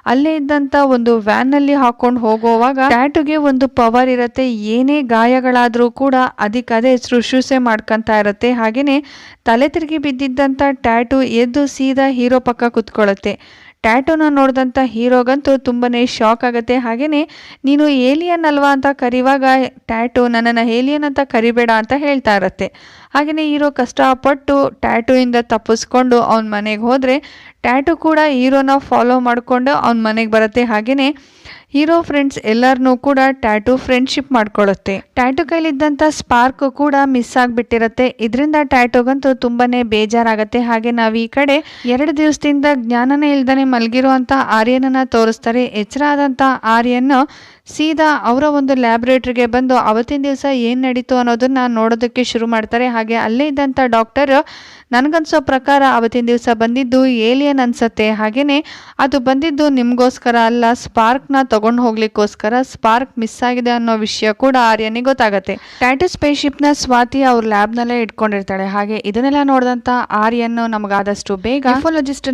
[SPEAKER 1] ಅಲ್ಲೇ ಇದ್ದಂಥ ಒಂದು ವ್ಯಾನಲ್ಲಿ ಹಾಕೊಂಡು ಹೋಗುವಾಗ ಟ್ಯಾಟುಗೆ ಒಂದು ಪವರ್ ಇರುತ್ತೆ. ಏನೇ ಗಾಯಗಳಾದರೂ ಕೂಡ ಅದಕ್ಕದೇ ಶುಶ್ರೂಷೆ ಮಾಡ್ಕೊತಾ ಇರುತ್ತೆ. ಹಾಗೆಯೇ ತಲೆ ತಿರುಗಿ ಬಿದ್ದಿದ್ದಂಥ ಟ್ಯಾಟು ಎದ್ದು ಸೀದಾ ಹೀರೋ ಪಕ್ಕ ಕುತ್ಕೊಳ್ಳುತ್ತೆ ಟ್ಯಾಟೂನ ನೋಡಿದಂಥ ಹೀರೋಗಂತೂ ತುಂಬಾ ಶಾಕ್ ಆಗುತ್ತೆ. ಹಾಗೆಯೇ ನೀನು ಏಲಿಯನ್ ಅಲ್ವಾ ಅಂತ ಕರಿವಾಗ ಟ್ಯಾಟು ನನ್ನನ್ನು ಏಲಿಯನ್ ಅಂತ ಕರಿಬೇಡ ಅಂತ ಹೇಳ್ತಾ ಇರತ್ತೆ. ಹಾಗೆಯೇ ಹೀರೋ ಕಷ್ಟಪಟ್ಟು ಟ್ಯಾಟೂಯಿಂದ ತಪ್ಪಿಸ್ಕೊಂಡು ಅವನ ಮನೆಗೆ ಹೋದರೆ ಟ್ಯಾಟು ಕೂಡ ಹೀರೋನ ಫಾಲೋ ಮಾಡಿಕೊಂಡು ಅವನ ಮನೆಗೆ ಬರುತ್ತೆ. ಹಾಗೆಯೇ ಹೀರೋ ಫ್ರೆಂಡ್ಸ್ ಎಲ್ಲರನ್ನೂ ಕೂಡ ಟ್ಯಾಟು ಫ್ರೆಂಡ್ಶಿಪ್ ಮಾಡ್ಕೊಳ್ಳುತ್ತೆ ಟ್ಯಾಟು ಕೈಲಿದ್ದಂಥ ಸ್ಪಾರ್ಕ್ ಕೂಡ ಮಿಸ್ ಆಗಿಬಿಟ್ಟಿರುತ್ತೆ. ಇದರಿಂದ ಟ್ಯಾಟುಗಂತೂ ತುಂಬಾನೇ ಬೇಜಾರಾಗತ್ತೆ. ಹಾಗೆ ನಾವು ಈ ಕಡೆ ಎರಡು ದಿವಸದಿಂದ ಜ್ಞಾನನೇ ಇಲ್ದನೆ ಮಲಗಿರುವಂಥ ಆರ್ಯನನ್ನ ತೋರಿಸ್ತಾರೆ. ಎಚ್ಚರ ಆದಂಥ ಆರ್ಯನ್ ಸೀದಾ ಅವರ ಒಂದು ಲ್ಯಾಬ್ರೇಟ್ರಿಗೆ ಬಂದು ಅವತ್ತಿನ ದಿವಸ ಏನು ನಡೀತು ಅನ್ನೋದನ್ನು ನೋಡೋದಕ್ಕೆ ಶುರು ಮಾಡ್ತಾರೆ. ಹಾಗೆ ಅಲ್ಲೇ ಇದ್ದಂಥ ಡಾಕ್ಟರ್ ನನಗನ್ಸೋ ಪ್ರಕಾರ ಅವತ್ತಿನ ದಿವಸ ಬಂದಿದ್ದು ಏಲಿಯನ್ ಅನ್ಸತ್ತೆ. ಹಾಗೆಯೇ ಅದು ಬಂದಿದ್ದು ನಿಮಗೋಸ್ಕರ ಅಲ್ಲ ಸ್ಪಾರ್ಕ್ನ ತೊಗೊಂಡು ಹೋಗ್ಲಿಕ್ಕೋಸ್ಕರ ಸ್ಪಾರ್ಕ್ ಮಿಸ್ ಆಗಿದೆ ಅನ್ನೋ ವಿಷಯ ಕೂಡ ಆರ್ಯನಿಗೆ ಗೊತ್ತಾಗುತ್ತೆ. ಟ್ಯಾಟು ಸ್ಪೇಸ್ಶಿಪ್ನ ಸ್ವಾತಿ ಅವ್ರ ಲ್ಯಾಬ್ನಲ್ಲೇ ಇಟ್ಕೊಂಡಿರ್ತಾಳೆ. ಹಾಗೆ ಇದನ್ನೆಲ್ಲ ನೋಡಿದಂಥ ಆರ್ಯನ್ ನಮಗಾದಷ್ಟು ಬೇಗ